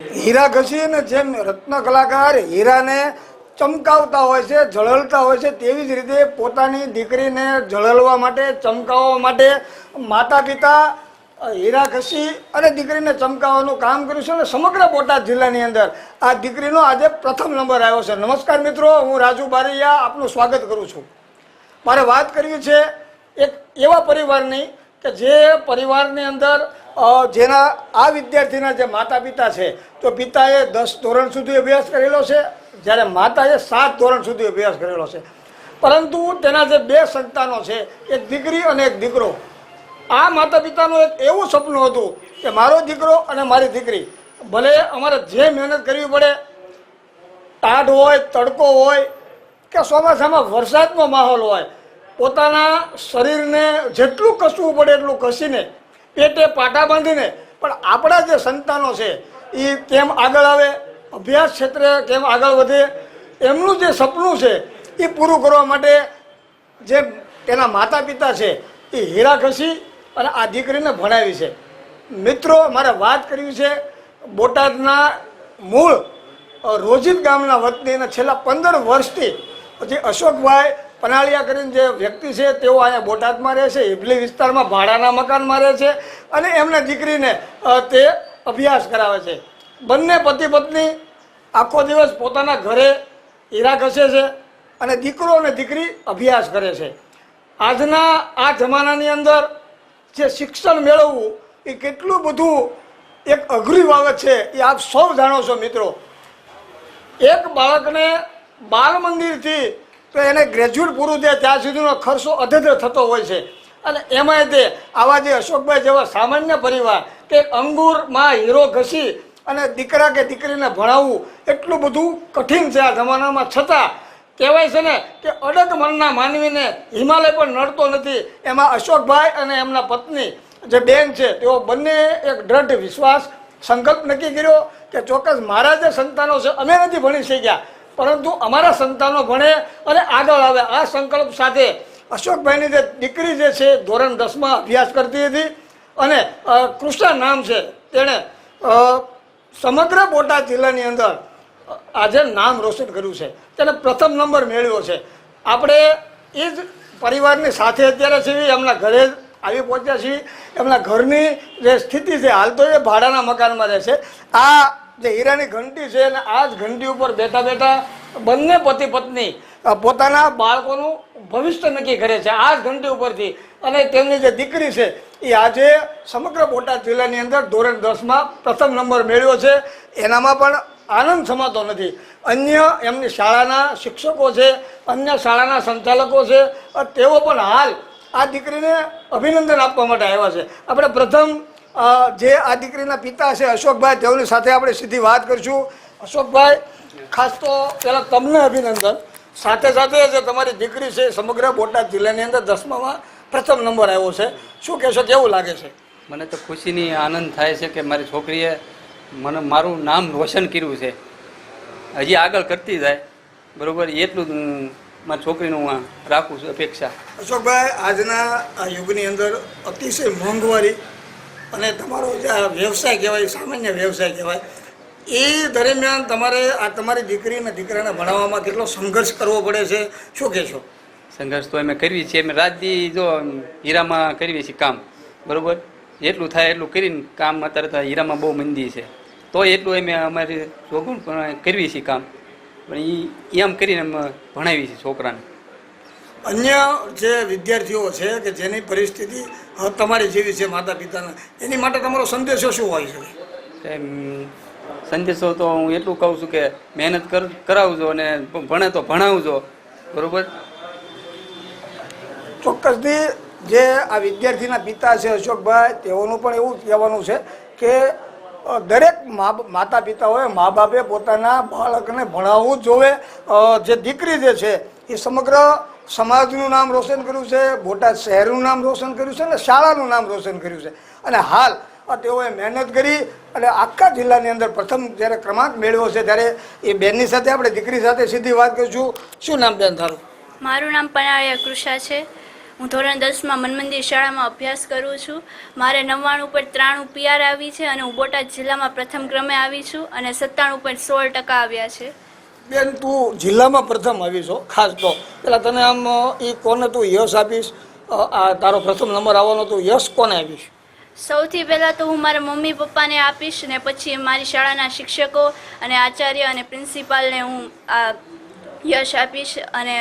હીરા ઘસીને જેમ રત્ન કલાકાર હીરાને ચમકાવતા હોય છે ઝળહળતા હોય છે, તેવી જ રીતે પોતાની દીકરીને ઝળહળવા માટે, ચમકાવવા માટે માતા પિતા હીરા ઘસી અને દીકરીને ચમકાવવાનું કામ કર્યું છે અને સમગ્ર બોટાદ જિલ્લાની અંદર આ દીકરીનો આજે પ્રથમ નંબર આવ્યો છે. નમસ્કાર મિત્રો, હું રાજુ બારૈયા આપનું સ્વાગત કરું છું. મારે વાત કરવી છે એક એવા પરિવારની કે જે પરિવારની અંદર જેના આ વિદ્યાર્થીના જે માતા પિતા છે, તો પિતાએ દસ ધોરણ સુધી અભ્યાસ કરેલો છે, જ્યારે માતાએ સાત ધોરણ સુધી અભ્યાસ કરેલો છે. પરંતુ તેના જે બે સંતાનો છે, એક દીકરી અને એક દીકરો, આ માતા પિતાનું એક એવું સપનું હતું કે મારો દીકરો અને મારી દીકરી, ભલે અમારે જે મહેનત કરવી પડે, ટાઢ હોય, તડકો હોય, કે ચોમાસામાં વરસાદનો માહોલ હોય, પોતાના શરીરને જેટલું કસવું પડે એટલું કસીને પેટે પાટા બાંધીને. પણ આપણા જે સંતાનો છે એ કેમ આગળ આવે? અભ્યાસ ક્ષેત્રે કેમ આગળ વધે? એમનું જે સપનું છે એ પૂરું કરવા માટે જે તેના માતા પિતા છે એ હીરા ઘસી અને આ દીકરીને ભણાવી છે. મિત્રો, મારે વાત કરવી છે, બોટાદના મૂળ રોજિત ગામના વતની અને છેલ્લા પંદર વર્ષથી પછી અશોકભાઈ પનાળિયા કરીને જે વ્યક્તિ છે તેઓ અહીંયા બોટાદમાં રહે છે હિબલી વિસ્તારમાં, ભાડાના મકાનમાં રહે છે અને એમના દીકરીને તે અભ્યાસ કરાવે છે. બંને પતિ પત્ની આખો દિવસ પોતાના ઘરે હીરા ઘસે છે અને દીકરો અને દીકરી અભ્યાસ કરે છે. આજના આ જમાનાની અંદર જે શિક્ષણ મેળવવું, એ કેટલું બધું એક અઘરી બાબત છે, એ આપ સૌ જાણો છો મિત્રો. એક બાળકને બાલ મંદિરથી તો એને ગ્રેજ્યુએટ પૂરું થાય ત્યાં સુધીનો ખર્ચો અધધર થતો હોય છે. અને એમાંય તે આવા જે અશોકભાઈ જેવા સામાન્ય પરિવાર કે અંગુરમાં હીરો ઘસી અને દીકરા કે દીકરીને ભણાવવું એટલું બધું કઠિન છે આ જમાનામાં. છતાં કહેવાય છે ને કે અડગ મનના માનવીને હિમાલય પણ નડતો નથી. એમાં અશોકભાઈ અને એમના પત્ની જે બેન છે, તેઓ બંને એક દ્રઢ વિશ્વાસ સંકલ્પ નક્કી કર્યો કે ચોક્કસ મારા જે સંતાનો છે, અમે નથી ભણી શક્યા. પરંતુ અમારા સંતાનો ભણે અને આગળ આવે. આ સંકલ્પ સાથે અશોકભાઈની જે દીકરી જે છે, ધોરણ દસમાં અભ્યાસ કરતી હતી અને કૃષ્ણ નામ છે. તેણે સમગ્ર બોટાદ જિલ્લાની અંદર આજે નામ રોશન કર્યું છે. તેને પ્રથમ નંબર મેળવ્યો છે. આપણે એ જ પરિવારની સાથે અત્યારે છીએ, એમના ઘરે આવી પહોંચ્યા છીએ. એમના ઘરની જે સ્થિતિ છે, હાલ તો એ ભાડાના મકાનમાં રહે છે. આ જે હીરાની ઘંટી છે અને આ જ ઘંટી ઉપર બેઠા બેઠા બંને પતિ પત્ની પોતાના બાળકોનું ભવિષ્ય નક્કી કરે છે આ જ ઘંટી ઉપરથી. અને તેમની જે દીકરી છે, એ આજે સમગ્ર બોટાદ જિલ્લાની અંદર ધોરણ દસમાં પ્રથમ નંબર મેળવ્યો છે. એનામાં પણ આનંદ સમાતો નથી. અન્ય એમની શાળાના શિક્ષકો છે, અન્ય શાળાના સંચાલકો છે તેઓ પણ હાલ આ દીકરીને અભિનંદન આપવા માટે આવ્યા છે. આપણે પ્રથમ જે આ દીકરીના પિતા છે અશોકભાઈ તેઓની સાથે આપણે સીધી વાત કરીશું. અશોકભાઈ ખાસ તો પહેલાં તમને અભિનંદન. સાથે સાથે જે તમારી દીકરી છે સમગ્ર બોટાદ જિલ્લાની અંદર દસમામાં પ્રથમ નંબર આવ્યો છે. શું કહેશો કેવું લાગે છે? મને તો ખુશીની આનંદ થાય છે કે મારી છોકરીએ મને મારું નામ રોશન કર્યું છે. હજી આગળ કરતી જાય. બરોબર એટલું મારી છોકરીનું હું રાખું છું અપેક્ષા. અશોકભાઈ આજના આ યુગની અંદર અતિશય મોંઘવારી અને તમારો વ્યવસાય કહેવાય, સામાન્ય વ્યવસાય કહેવાય, એ દરમિયાન તમારે આ તમારી દીકરી અને દીકરાને ભણાવવામાં કેટલો સંઘર્ષ કરવો પડે છે? શું કહેશો? સંઘર્ષ તો અમે કરવી છીએ. અમે રાતદી જો હીરામાં કરીએ છીએ કામ, બરાબર? જેટલું થાય, એટલું કરીને કામ અત્યારે હીરામાં બહુ મંદી છે. તો એટલું અમે અમારી જોગુણ પણ કરવી છીએ કામ. પણ એ એમ કરીને અમે ભણાવી છીએ છોકરાને. અન્ય જે વિદ્યાર્થીઓ છે કે જેની પરિસ્થિતિ તમારી જેવી છે માતા પિતાના એની માટે તમારો સંદેશો શું હોય છે? સંદેશો તો હું એટલું કહું છું કે મહેનત કર કરાવજો અને ભણે તો ભણાવજો બરોબર? ચોક્કસથી જે આ વિદ્યાર્થીના પિતા છે અશોકભાઈ તેઓનું પણ એવું કહેવાનું છે કે દરેક મા માતા પિતાઓએ મા બાપે પોતાના બાળકને ભણાવવું જ જોવે. જે દીકરી જે છે એ સમગ્ર સમાજનું નામ રોશન કર્યું છે, બોટાદ શહેરનું નામ રોશન કર્યું છે અને શાળાનું નામ રોશન કર્યું છે. અને હાલ તેઓએ મહેનત કરી અને આખા જિલ્લાની અંદર પ્રથમ જ્યારે ક્રમાંક મેળવ્યો છે ત્યારે એ બેનની સાથે આપણે દીકરી સાથે સીધી વાત કરીશું. શું નામ બેન તારું? મારું નામ પનાળિયા કૃષા છે. હું ધોરણ દસમાં મનમંદિર શાળામાં અભ્યાસ કરું છું. મારે નવ્વાણું પર ત્રાણું પીઆર આવી છે અને હું બોટાદ જિલ્લામાં પ્રથમ ક્રમે આવી છું અને સત્તાણું પોઈન્ટ સોળ ટકા આવ્યા છે. બેન, તું જિલ્લામાં પ્રથમ આવી છો ખાસ તો. પેલા તને આમ એ કોને તું યશ આપીશ? આ તારો પ્રથમ નંબર આવવાનો તું યશ કોને આપીશ? સૌથી પહેલાં તો હું મારા મમ્મી પપ્પાને આપીશ ને પછી મારી શાળાના શિક્ષકો અને આચાર્ય અને પ્રિન્સિપાલને હું આ યશ આપીશ અને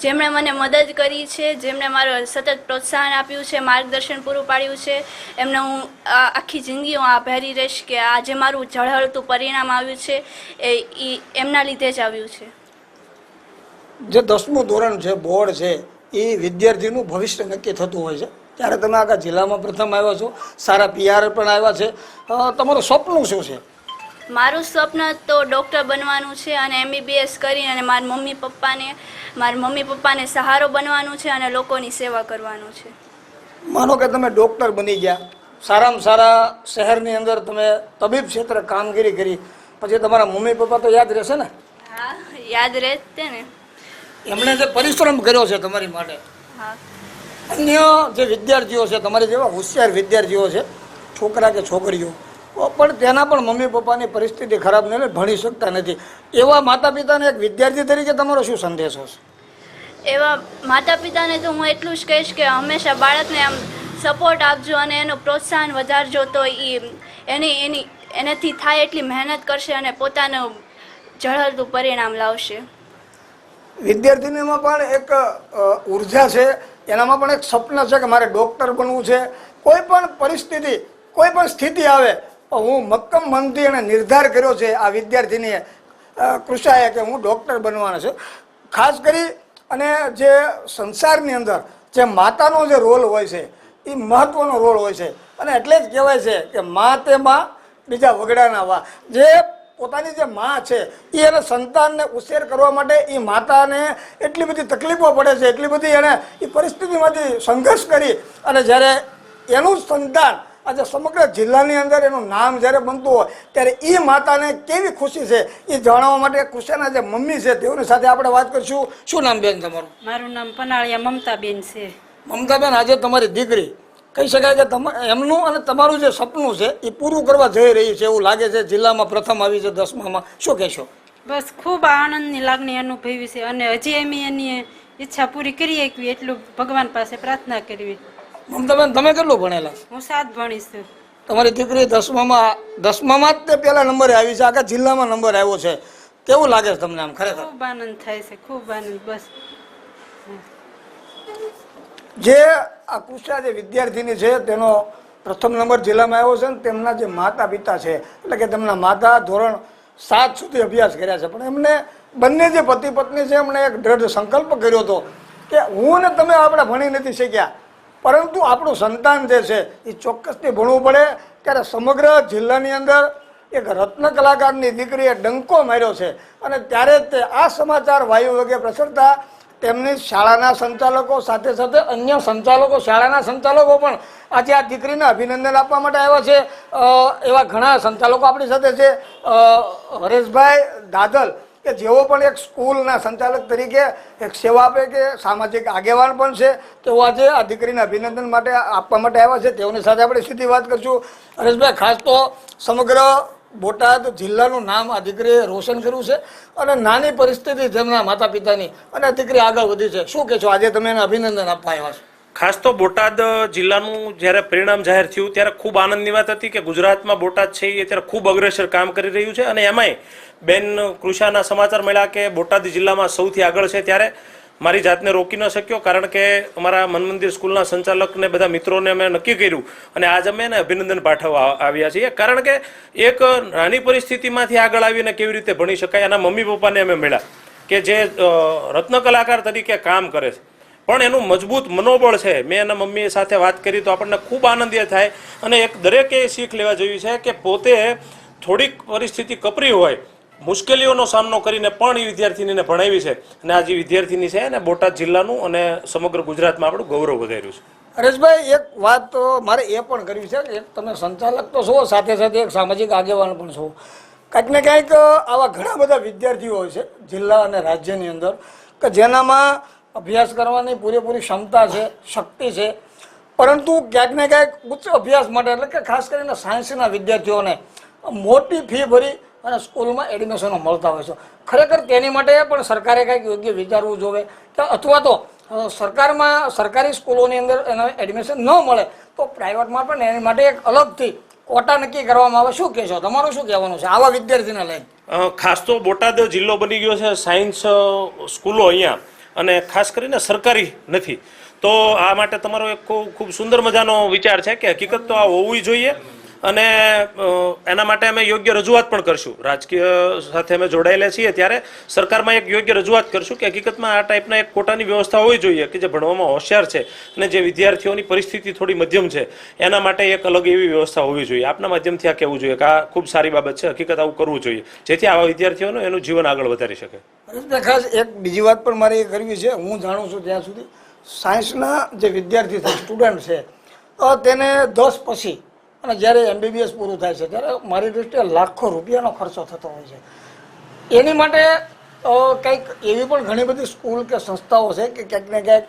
જેમણે મને મદદ કરી છે, જેમણે મારો સતત પ્રોત્સાહન આપ્યું છે, માર્ગદર્શન પૂરું પાડ્યું છે, એમને હું આ આખી જિંદગી હું આભારી રહીશ કે આજે મારું ઝળહળતું પરિણામ આવ્યું છે, એ એમના લીધે જ આવ્યું છે. જે દસમું ધોરણ છે બોર્ડ છે, એ વિદ્યાર્થીનું ભવિષ્ય નક્કી થતું હોય છે. ત્યારે તમે આખા જિલ્લામાં પ્રથમ આવ્યા છો, સારા પીઆર પણ આવ્યા છે. તમારું સ્વપ્ન શું છે? મારું સ્વપ્ન તો ડૉક્ટર બનવાનું છે અને એમબીબીએસ કરીને અને મારા મમ્મી પપ્પાને મારા મમ્મી પપ્પાને સહારો બનવાનું છે અને લોકોની સેવા કરવાનું છે. માનો કે તમે ડૉક્ટર બની ગયા. સારામાં સારા શહેરની અંદર તમે તબીબ ક્ષેત્રે કામગીરી કરી. પછી તમારા મમ્મી પપ્પા તો યાદ રહેશે ને? હા યાદ રહે જ ને. એમણે જે પરિશ્રમ કર્યો છે તમારી માટે. હા. અન્ય જે વિદ્યાર્થીઓ છે તમારી જેવા હોશિયાર વિદ્યાર્થીઓ છે છોકરા કે છોકરીઓ પણ તેના પણ મમ્મી પપ્પાની પરિસ્થિતિ ખરાબ નહીં ભણી શકતા નથી. એવા માતા પિતાને એક વિદ્યાર્થી તરીકે તમારો શું સંદેશ હશે એવા માતા પિતાને તો હું એટલું જ કહીશ કે હંમેશા બાળકને આમ સપોર્ટ આપજો અને એનું પ્રોત્સાહન વધારજો તો એ એની એની એનાથી થાય એટલી મહેનત કરશે અને પોતાનું ઝળહળતું પરિણામ લાવશે. વિદ્યાર્થીનીમાં પણ એક ઊર્જા છે એનામાં પણ એક સ્વપ્ન છે કે મારે ડૉક્ટર બનવું છે. કોઈ પણ પરિસ્થિતિ કોઈ પણ સ્થિતિ આવે હું મક્કમ મનથી એને નિર્ધાર કર્યો છે આ વિદ્યાર્થીનીએ કૃષાએ કે હું ડૉક્ટર બનવાનો છું. ખાસ કરી અને જે સંસારની અંદર જે માતાનો જે રોલ હોય છે, એ મહત્ત્વનો રોલ હોય છે. અને એટલે જ કહેવાય છે કે મા તે મા, બીજા વગડાના વા જે પોતાની જે માં છે, એ એને સંતાનને ઉછેર કરવા માટે એ માતાને એટલી બધી તકલીફો પડે છે, એટલી બધી એણે એ પરિસ્થિતિમાંથી સંઘર્ષ કરી અને જ્યારે એનું સંતાન આજે સમગ્ર જિલ્લાની અંદર એનું નામ જ્યારે બનતું હોય ત્યારે એ માતાને કેવી ખુશી છે? એ જાણવા માટે કુશાના જે મમ્મી છે તેઓની સાથે આપણે વાત કરીશું. શું નામ બેન તમારું? મારું નામ પનાળિયા મમતાબેન છે. મમતાબેન આજે તમારી દીકરી. કહી શકાય કે તમા એમનું અને તમારું જે સપનું છે એ પૂરું કરવા જઈ રહી છે એવું લાગે છે. જિલ્લામાં પ્રથમ આવી છે દસમામાં. શું કહેશો? બસ ખૂબ આનંદની લાગણી અનુભવી છે અને હજી એમ એની ઈચ્છા પૂરી કરી શકવી એટલું ભગવાન પાસે પ્રાર્થના કરવી. મમતાબેન તમે કેટલું ભણેલા? હું સાત ભણીશ તમારી દીકરી દસમામાં દસમામાં જ તે પહેલા નંબરે આવી છે આખા જિલ્લામાં નંબર આવ્યો છે. કેવું લાગે છે તમને આમ ખરેખર? ખૂબ આનંદ થાય છે ખૂબ આનંદ બસ. જે આ કુશા જે વિદ્યાર્થીની છે તેનો પ્રથમ નંબર જિલ્લામાં આવ્યો છે ને તેમના જે માતા પિતા છે એટલે કે તેમના માતા ધોરણ સાત સુધી અભ્યાસ કર્યા છે. પણ એમને બંને જે પતિ પત્ની છે એમણે એક દ્રઢ સંકલ્પ કર્યો હતો કે હું ને તમે આપણે ભણી નથી શક્યા. પરંતુ આપણું સંતાન જે છે, એ ચોક્કસથી ભણવું પડે. ત્યારે સમગ્ર જિલ્લાની અંદર એક રત્ન કલાકારની દીકરીએ ડંકો માર્યો છે. અને ત્યારે તે આ સમાચાર વાયુ વગેરે પ્રસરતા તેમની શાળાના સંચાલકો સાથે સાથે અન્ય સંચાલકો, શાળાના સંચાલકો પણ આજે આ દીકરીને અભિનંદન આપવા માટે આવ્યા છે. એવા ઘણા સંચાલકો આપણી સાથે છે. હરેશભાઈ દાદલ કે જેઓ પણ એક સ્કૂલના સંચાલક તરીકે એક સેવા આપે કે સામાજિક આગેવાન પણ છે, તેઓ આજે આ દીકરીને અભિનંદન માટે આપવા માટે આવ્યા છે. તેઓની સાથે આપણે સીધી વાત કરીશું. હરેશભાઈ, ખાસ તો સમગ્ર બોટાદ જિલ્લાનું નામ આ દીકરીએ રોશન કર્યું છે અને નાની પરિસ્થિતિ તેમના માતા પિતાની અને દીકરી આગળ વધી છે. શું કહેશો? આજે તમે એને અભિનંદન આપવા આવ્યા છો. ખાસ તો બોટાદ જિલ્લાનું જ્યારે પરિણામ જાહેર થયું, ત્યારે ખૂબ આનંદની વાત હતી કે ગુજરાતમાં બોટાદ છે એ અત્યારે ખૂબ અગ્રેસર કામ કરી રહ્યું છે. અને એમાંય બેન કૃષાના સમાચાર મળ્યા કે બોટાદ જિલ્લામાં સૌથી આગળ છે ત્યારે મારી જાતને રોકી ન શક્યો, કારણ કે અમારા મનમંદિર સ્કૂલના સંચાલકને બધા મિત્રોને અમે નક્કી કર્યું અને આજ અમે એને અભિનંદન પાઠવવા આવ્યા છીએ. કારણ કે એક નાની પરિસ્થિતિમાંથી આગળ આવીને કેવી રીતે ભણી શકાય, એના મમ્મી પપ્પાને અમે મળ્યા કે જે રત્ન કલાકાર તરીકે કામ કરે છે. પણ એનું મજબૂત મનોબળ છે. મેં એના મમ્મી સાથે વાત કરી તો આપણને ખૂબ આનંદ થાય. અને એક દરેકે શીખ લેવા જેવી છે કે પોતે થોડીક પરિસ્થિતિ કપરી હોય, મુશ્કેલીઓનો સામનો કરીને પણ એ વિદ્યાર્થીનીને ભણાવી છે. અને આ જે વિદ્યાર્થીની છે એને બોટાદ જિલ્લાનું અને સમગ્ર ગુજરાતમાં આપણું ગૌરવ વધાર્યું છે. હરેશભાઈ, એક વાત તો મારે એ પણ કરવી છે કે તમે સંચાલક તો છો, સાથે સાથે એક સામાજિક આગેવાન પણ છો. કંઈક ને કંઈક આવા ઘણા બધા વિદ્યાર્થીઓ હોય છે જિલ્લા અને રાજ્યની અંદર, કે જેનામાં અભ્યાસ કરવાની પૂરેપૂરી ક્ષમતા છે, શક્તિ છે. પરંતુ ક્યાંક ને ક્યાંક ઉચ્ચ અભ્યાસ માટે, એટલે કે ખાસ કરીને સાયન્સના વિદ્યાર્થીઓને, મોટી ફી ભરી અને સ્કૂલમાં એડમિશનો મળતા હોય છે. ખરેખર તેની માટે પણ સરકારે કંઈક યોગ્ય વિચારવું જોવે કે અથવા તો સરકારમાં, સરકારી સ્કૂલોની અંદર એને એડમિશન ન મળે, તો પ્રાઇવેટમાં પણ એની માટે એક અલગથી કોટા નક્કી કરવામાં આવે. શું કહેશો? તમારું શું કહેવાનું છે? આવા વિદ્યાર્થીને લઈને. ખાસ તો બોટાદ જિલ્લો બની ગયો છે. સાયન્સ સ્કૂલો અહીંયા. અને ખાસ કરીને સરકારી નથી. તો આ માટે તમારો એક ખૂબ સુંદર મજાનો વિચાર છે કે હકીકત તો આ હોવી જોઈએ. અને એના માટે અમે યોગ્ય રજૂઆત પણ કરશું. રાજકીય સાથે અમે જોડાયેલા છીએ ત્યારે સરકારમાં એક યોગ્ય રજૂઆત કરશું કે હકીકતમાં આ ટાઈપના એક કોટાની વ્યવસ્થા હોવી જોઈએ કે જે ભણવામાં હોશિયાર છે અને જે વિદ્યાર્થીઓની પરિસ્થિતિ થોડી મધ્યમ છે, એના માટે એક અલગ એવી વ્યવસ્થા હોવી જોઈએ. આપના માધ્યમથી આ કહેવું જોઈએ કે આ ખૂબ સારી બાબત છે, હકીકત આવું કરવું જોઈએ, જેથી આવા વિદ્યાર્થીઓનું એનું જીવન આગળ વધારી શકે. ખાસ એક બીજી વાત પણ મારે એ કરવી છે. હું જાણું છું ત્યાં સુધી સાયન્સના જે વિદ્યાર્થી છે, સ્ટુડન્ટ છે તેને દસ પછી અને જ્યારે એમબીબીએસ પૂરું થાય છે, ત્યારે મારી દૃષ્ટિએ લાખો રૂપિયાનો ખર્ચો થતો હોય છે. એની માટે કંઈક એવી પણ ઘણી બધી સ્કૂલ કે સંસ્થાઓ છે કે ક્યાંક ને ક્યાંક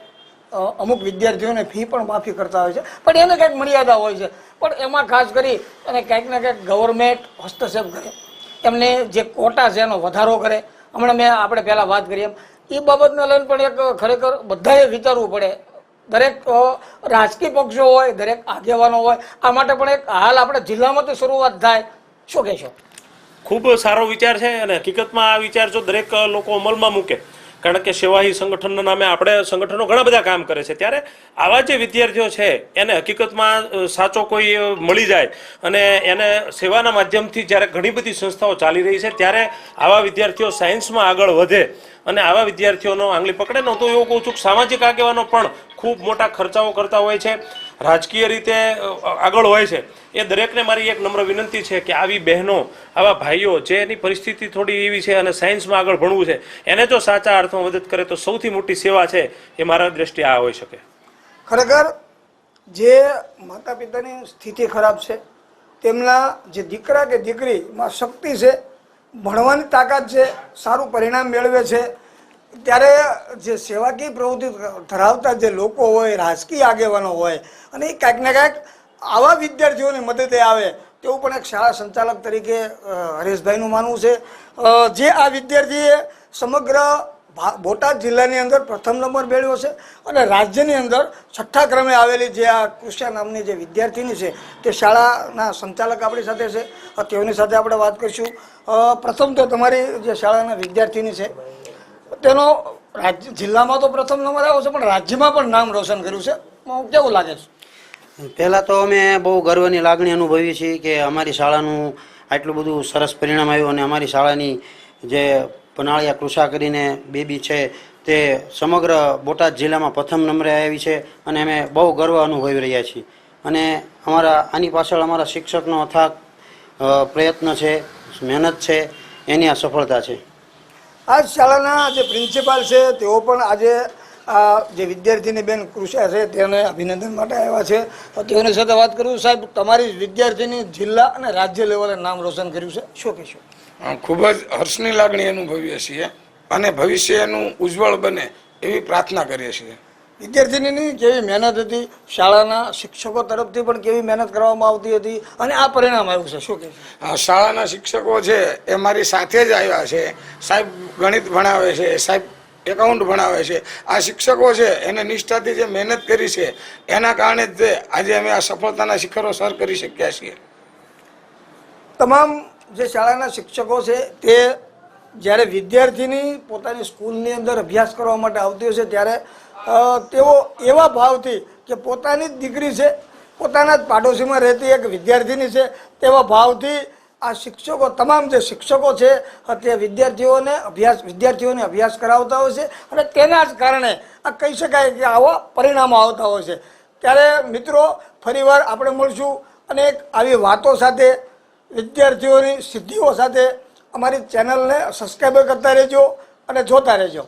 અમુક વિદ્યાર્થીઓને ફી પણ માફી કરતા હોય છે, પણ એને કંઈક મર્યાદા હોય છે. પણ એમાં ખાસ કરી અને કંઈક ને ક્યાંક ગવર્મેન્ટ હસ્તક્ષેપ કરે. એમને જે કોટા છે એનો વધારો કરે. હમણાં મેં આપણે પહેલાં વાત કરી એમ. એ બાબતને લઈને પણ એક ખરેખર બધાએ વિચારવું પડે. દરેક રાજકીય પક્ષો હોય, દરેક આગેવાનો હોય, આ માટે પણ એક હાલ આપણે જિલ્લામાં તો શરૂઆત થાય. શું કહેશો? ખૂબ સારો વિચાર છે અને હકીકતમાં આ વિચાર જો દરેક લોકો અમલમાં મૂકે, કારણ કે સેવાહી સંગઠનના નામે આપણે સંગઠનો ઘણા બધા કામ કરે છે. ત્યારે આવા જે વિદ્યાર્થીઓ છે, એને હકીકતમાં સાચો કોઈ મળી જાય અને એને સેવાના માધ્યમથી જ્યારે ઘણી બધી સંસ્થાઓ ચાલી રહી છે, ત્યારે આવા વિદ્યાર્થીઓ સાયન્સમાં આગળ વધે અને આવા વિદ્યાર્થીઓનો આંગળી પકડે નહોતો એવું કહું છું સામાજિક આગેવાનો પણ ખૂબ મોટા ખર્ચાઓ કરતા હોય છે, રાજકીય રીતે આગળ હોય છે. એ દરેકને મારી એક નમ્ર વિનંતી છે કે આવી બહેનો, આવા ભાઈઓ જે એની પરિસ્થિતિ થોડી એવી છે અને સાયન્સમાં આગળ ભણવું છે, એને જો સાચા અર્થમાં મદદ કરે તો સૌથી મોટી સેવા છે એ મારા દ્રષ્ટિએ આ હોઈ શકે. ખરેખર જે માતા પિતાની સ્થિતિ ખરાબ છે, તેમના જે દીકરા કે દીકરીમાં શક્તિ છે ભણવાની તાકાત છે સારું પરિણામ મેળવે છે, ત્યારે જે સેવાકીય પ્રવૃત્તિ ધરાવતા જે લોકો હોય, રાજકીય આગેવાનો હોય, અને એ કાંઈક ને કાંઈક આવા વિદ્યાર્થીઓની મદદે આવે, તેવું પણ એક શાળા સંચાલક તરીકે હરેશભાઈનું માનવું છે. જે આ વિદ્યાર્થીએ સમગ્ર બોટાદ જિલ્લાની અંદર પ્રથમ નંબર મેળવ્યો છે અને રાજ્યની અંદર છઠ્ઠા ક્રમે આવેલી જે આ કૃષ્યા નામની જે વિદ્યાર્થીની છે તે શાળાના સંચાલક આપણી સાથે છે. તેઓની સાથે આપણે વાત કરીશું. પ્રથમ તો તમારી જે શાળાના વિદ્યાર્થીની છે, તેનો રાજ્ય જિલ્લામાં તો પ્રથમ નંબર આવ્યો છે, પણ રાજ્યમાં પણ નામ રોશન કર્યું છે. કેવું લાગે છે? પહેલાં તો અમે બહુ ગર્વની લાગણી અનુભવી છીએ કે અમારી શાળાનું આટલું બધું સરસ પરિણામ આવ્યું અને અમારી શાળાની જે પનાળિયા કૃષા કરીને બેબી છે, તે સમગ્ર બોટાદ જિલ્લામાં પ્રથમ નંબરે આવી છે અને અમે બહુ ગર્વ અનુભવી રહ્યા છીએ. અને અમારા, આની પાછળ અમારા શિક્ષકનો અથાગ પ્રયત્ન છે, મહેનત છે, એની આ સફળતા છે. આ શાળાના જે પ્રિન્સિપાલ છે, તેઓ પણ આજે આ જે વિદ્યાર્થીની બેન કૃષા છે તેને અભિનંદન માટે આવ્યા છે. તો તેઓની સાથે વાત કરું. સાહેબ તમારી વિદ્યાર્થીની જિલ્લા અને રાજ્ય લેવલે નામ રોશન કર્યું છે? શું કહેશો? ખૂબ જ હર્ષની લાગણી અનુભવીએ છીએ અને ભવિષ્ય એનું ઉજ્જવળ બને એવી પ્રાર્થના કરીએ છીએ. વિદ્યાર્થીની કેવી મહેનત હતી? શાળાના શિક્ષકો તરફથી પણ કેવી મહેનત કરવામાં આવતી હતી? અને આ પરિણામ આવ્યું છે શું કે આ શાળાના શિક્ષકો છે એ મારી સાથે જ આવ્યા છે. સાહેબ ગણિત ભણાવે છે સાહેબ એકાઉન્ટ ભણાવે છે. આ શિક્ષકો છે, એને નિષ્ઠાથી જે મહેનત કરી છે, એના કારણે જ આજે અમે આ સફળતાના શિખરો સર કરી શક્યા છીએ. તમામ જે શાળાના શિક્ષકો છે, તે જ્યારે વિદ્યાર્થીની પોતાની સ્કૂલની અંદર અભ્યાસ કરવા માટે આવતી હોય છે, ત્યારે તેઓ એવા ભાવથી કે પોતાની જ દીકરી છે, પોતાના જ પાડોશીમાં રહેતી એક વિદ્યાર્થીની છે, તેવા ભાવથી આ શિક્ષકો, તમામ જે શિક્ષકો છે તે વિદ્યાર્થીઓને અભ્યાસ વિદ્યાર્થીઓને અભ્યાસ કરાવતા હોય છે અને તેના જ કારણે આ કહી શકાય કે આવા પરિણામો આવતા હોય છે. ત્યારે મિત્રો, ફરીવાર આપણે મળશું અને એક આવી વાતો સાથે, વિદ્યાર્થીઓની સિદ્ધિઓ સાથે. અમારી ચેનલને સબસ્ક્રાઈબ કરતા રહેજો અને જોતા રહેજો.